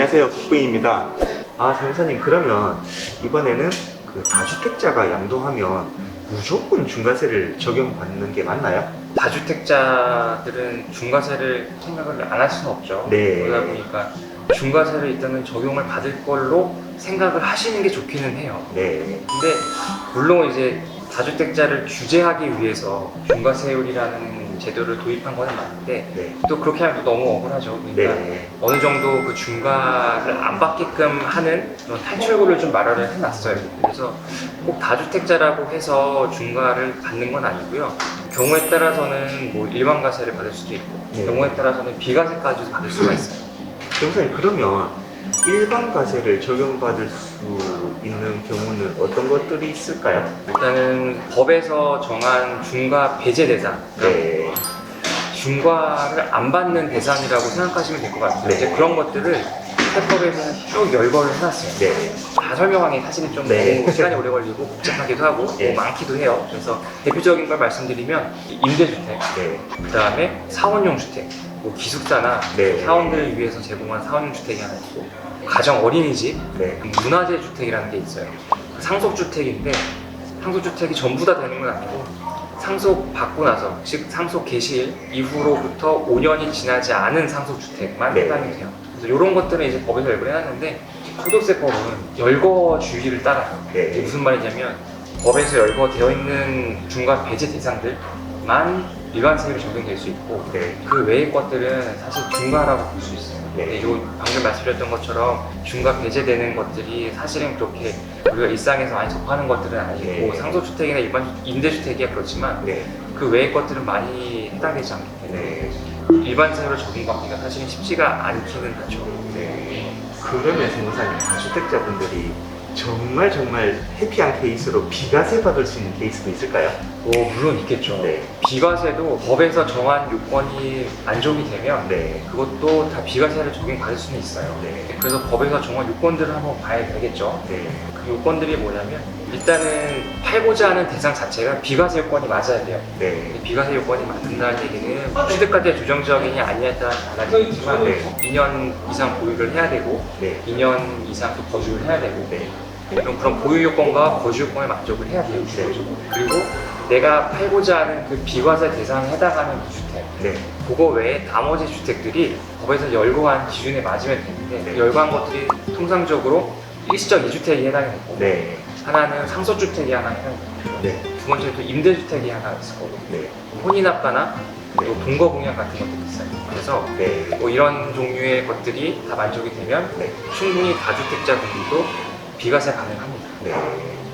안녕하세요. 국부입니다. 아, 장사님 그러면 이번에는 그 다주택자가 양도하면 무조건 중과세를 적용받는 게 맞나요? 다주택자들은 중과세를 생각을 안 할 수는 없죠. 네. 그러다 보니까 중과세를 일단은 적용을 받을 걸로 생각을 하시는 게 좋기는 해요. 네. 근데 물론 이제 다주택자를 규제하기 위해서 중과세율이라는 제도를 도입한 거는 맞는데 네. 또 그렇게 하면 또 너무 억울하죠. 그러니까 네. 어느 정도 그 중과를 안 받게끔 하는 그런 탈출구를 좀 마련을 해놨어요. 그래서 꼭 다주택자라고 해서 중과를 받는 건 아니고요. 경우에 따라서는 뭐 일반과세를 받을 수도 있고 네. 경우에 따라서는 비과세까지도 받을 수가 있어요. 장사님 그러면 일반 과세를 적용받을 수 있는 경우는 어떤 것들이 있을까요? 일단은 법에서 정한 중과 배제 대상, 네. 중과를 안 받는 대상이라고 생각하시면 될 것. 네. 이제 그런 것들을 세법에서는 쭉 열거를 해놨어요. 네. 다 설명하기 사실은 좀 네. 너무 시간이 오래 걸리고 복잡하기도 하고 예. 뭐 많기도 해요. 그래서 대표적인 걸 말씀드리면 임대주택, 네. 그 다음에 사원용 주택, 뭐 기숙사나 네. 사원들을 위해서 제공한 사원용 주택이 하나 있고 가정 어린이집, 네. 문화재 주택이라는 게 있어요. 상속주택인데 상속주택이 전부 다 되는 건 아니고 상속 받고 나서 즉 상속 개시일 이후로부터 5년이 지나지 않은 상속 주택만 네. 해당이 돼요. 그래서 이런 것들은 이제 법에서 열거를 해놨는데 소득세법은 열거 주의를 따라요. 이게 네. 무슨 말이냐면 법에서 열거되어 있는 중과 배제 대상들만 일반 세율이 적용될 수 있고 네. 그 외의 것들은 사실 중과라고 볼 수 있어요. 네. 근데 요 방금 말씀드렸던 것처럼 중과 배제되는 것들이 사실은 그렇게 우리가 일상에서 많이 접하는 것들은 아니고 네. 상속주택이나 일반 임대주택이야 그렇지만 네. 그 외의 것들은 많이 해당되지 않기 때문에 네. 일반세율을 적용받기가 사실은 쉽지가 않기는 하죠. 네. 그러면 생사님 다주택자분들이 정말 정말 해피한 케이스로 비과세 받을 수 있는 케이스도 있을까요? 뭐 물론 있겠죠. 네. 비과세도 법에서 정한 요건이 만족이 되면 네. 그것도 다 비과세를 적용받을 수는 있어요. 네. 그래서 법에서 정한 요건들을 한번 봐야 되겠죠. 네. 그 요건들이 뭐냐면 일단은 팔고자 하는 대상 자체가 비과세 요건이 맞아야 돼요. 네. 이 비과세 요건이 맞는다는 얘기는 취득가대 규정적이냐 아니냐에 따라 달라지겠지만 네. 2년 이상 보유를 해야 되고 네. 2년 이상 또 거주를 해야 되고 네. 그럼 그런 보유 요건과 거주 요건에 만족을 해야 돼요. 네. 그리고 내가 팔고자 하는 그 비과세 대상에 해당하는 그 주택 네. 그거 외에 나머지 주택들이 법에서 열거한 기준에 맞으면 되는데 네. 열거한 것들이 통상적으로 일시적 2주택이 해당이 되고 네. 하나는 상속주택이 하나 해당이 되고 네. 두 번째는 또 임대주택이 하나 있을 거고 네. 혼인합가나 또 네. 동거공약 같은 것들이 있어요 그래서 네. 뭐 이런 종류의 것들이 다 만족이 되면 네. 충분히 다주택자분들도 비과세 가능합니다 네.